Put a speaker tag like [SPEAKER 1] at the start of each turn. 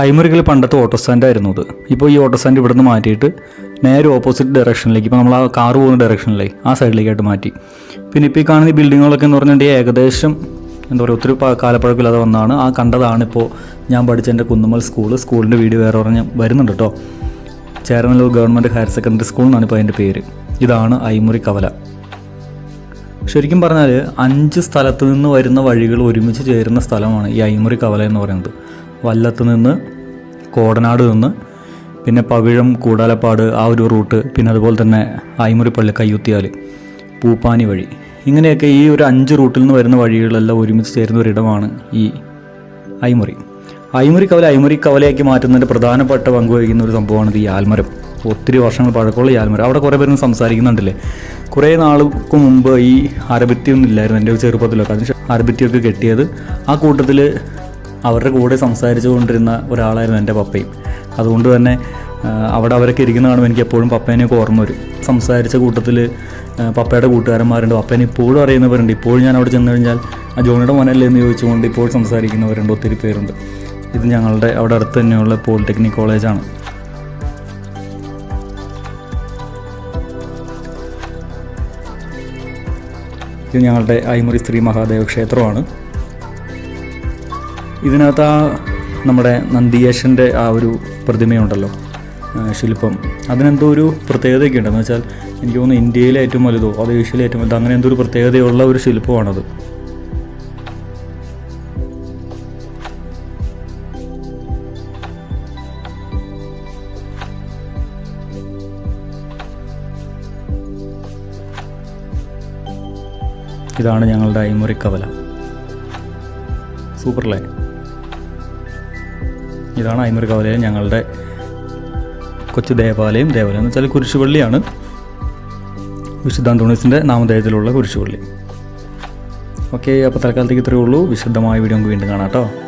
[SPEAKER 1] ഐമുറികൾ പണ്ടത്തെ auto stand ആയിരുന്നു ഇത് ഇപ്പോൾ ഈ ഓട്ടോ സ്റ്റാൻഡ് ഇവിടുന്ന് മാറ്റിയിട്ട് നേരെ ഓപ്പോസിറ്റ് ഡയറക്ഷനിലേക്ക് ഇപ്പോൾ നമ്മൾ ആ കാർ പോകുന്ന ഡയറക്ഷനിലേ ആ സൈഡിലേക്കായിട്ട് മാറ്റി. പിന്നെ ഇപ്പോൾ ഈ കാണുന്ന ബിൽഡിങ്ങുകളൊക്കെ എന്ന് പറഞ്ഞിട്ടുണ്ടെങ്കിൽ ഏകദേശം എന്താ പറയുക ഒത്തിരി കാലപ്പഴക്കമില്ലാതെ വന്നതാണ്. ആ കണ്ടതാണ് ഇപ്പോൾ ഞാൻ പഠിച്ച എന്റെ കുന്നുമൽ സ്കൂൾ സ്കൂളിന്റെ വീട് വേറെ പറഞ്ഞ് വരുന്നുണ്ട് കേട്ടോ. Cheranallur government higher secondary school എന്നാണ് ഇപ്പോൾ അതിന്റെ പേര്. ഇതാണ് ഐമുറി കവല. ശരിക്കും പറഞ്ഞാൽ അഞ്ച് സ്ഥലത്ത് നിന്ന് വരുന്ന വഴികൾ ഒരുമിച്ച് ചേരുന്ന സ്ഥലമാണ് ഈ ഐമുറി കവല എന്ന് പറയുന്നത്. വല്ലത്ത് നിന്ന് കോടനാട് നിന്ന് പിന്നെ പവിഴം കൂടാലപ്പാട് ആ ഒരു റൂട്ട് പിന്നെ അതുപോലെ തന്നെ ആയിമുറിപ്പള്ളി പള്ളി കയ്യുത്തിയാൽ പൂപ്പാനി വഴി. ഇങ്ങനെയൊക്കെ ഈ ഒരു അഞ്ച് റൂട്ടിൽ നിന്ന് വരുന്ന വഴികളെല്ലാം ഒരുമിച്ച് ചേരുന്ന ഒരിടമാണ് ഈ ഐമുറി ഐമുറി കവല ഐമുറി കവലയാക്കി മാറ്റുന്നതിന്റെ പ്രധാനപ്പെട്ട പങ്ക് വഹിക്കുന്ന ഒരു സംഭവമാണ് ഈ ആൽമരം. ഒത്തിരി വർഷങ്ങൾ പഴക്കമുള്ള ആൽമരം. അവിടെ കുറേ പേരും സംസാരിക്കുന്നുണ്ടല്ലേ? കുറേ നാൾക്ക് മുമ്പ് ഈ അരബിത്തിയൊന്നും ഇല്ലായിരുന്നു എന്റെ ചെറുപ്പത്തിലൊക്കെ. അതിന് അരബിത്തിയൊക്കെ കെട്ടിയത് ആ കൂട്ടത്തിൽ അവരുടെ കൂടെ സംസാരിച്ചു കൊണ്ടിരുന്ന ഒരാളായിരുന്നു എന്റെ പപ്പയും. അതുകൊണ്ട് തന്നെ അവിടെ അവരൊക്കെ ഇരിക്കുന്ന കാണുമ്പോൾ എനിക്ക് എപ്പോഴും പപ്പേനെയൊക്കെ ഓർമ്മ വരും. സംസാരിച്ച കൂട്ടത്തിൽ പപ്പയുടെ കൂട്ടുകാരന്മാരുണ്ട്. പപ്പേനെ ഇപ്പോഴും അറിയുന്നവരുണ്ട്. ഇപ്പോഴും ഞാൻ അവിടെ ചെന്ന് കഴിഞ്ഞാൽ ആ ജോണിയുടെ മോനല്ലേ എന്ന് ചോദിച്ചുകൊണ്ട് ഇപ്പോൾ സംസാരിക്കുന്നവരുണ്ട്. ഒത്തിരി പേരുണ്ട്. ഇത് ഞങ്ങളുടെ അവിടെ അടുത്ത് തന്നെയുള്ള പോളിടെക്നിക് കോളേജാണ്. ഇത് ഞങ്ങളുടെ ഐമുറി സ്ത്രീ മഹാദേവ ക്ഷേത്രമാണ്. ഇതിനകത്ത് ആ നമ്മുടെ നന്ദിയേശന്റെ ആ ഒരു പ്രതിമയുണ്ടല്ലോ ശില്പം. അതിനെന്തോ ഒരു പ്രത്യേകതയൊക്കെ ഉണ്ടെന്ന് വെച്ചാൽ എനിക്ക് തോന്നുന്നു ഇന്ത്യയിലെ ഏറ്റവും വലുതോ അത് ഏഷ്യയിലെ ഏറ്റവും വലുതോ അങ്ങനെ എന്തോ ഒരു പ്രത്യേകതയുള്ള ഒരു ശില്പമാണത്. ഇതാണ് ഞങ്ങളുടെ ഐമുറി കവല. സൂപ്പറല്ലേ? ഇതാണ് ഐമുറി കവലയിലെ ഞങ്ങളുടെ കൊച്ചു ദേവാലയം. ദേവാലയം എന്ന് വെച്ചാൽ കുരിശുപള്ളിയാണ്. വിശുദ്ധ അന്തോണീസിന്റെ നാമധേയത്തിലുള്ള കുരിശുപള്ളി. ഓക്കെ അപ്പോൾ തൽക്കാലത്തേക്ക് ഇത്രയേ ഉള്ളൂ. വിശുദ്ധമായ വീഡിയോ നമുക്ക് വീണ്ടും കാണാം കേട്ടോ.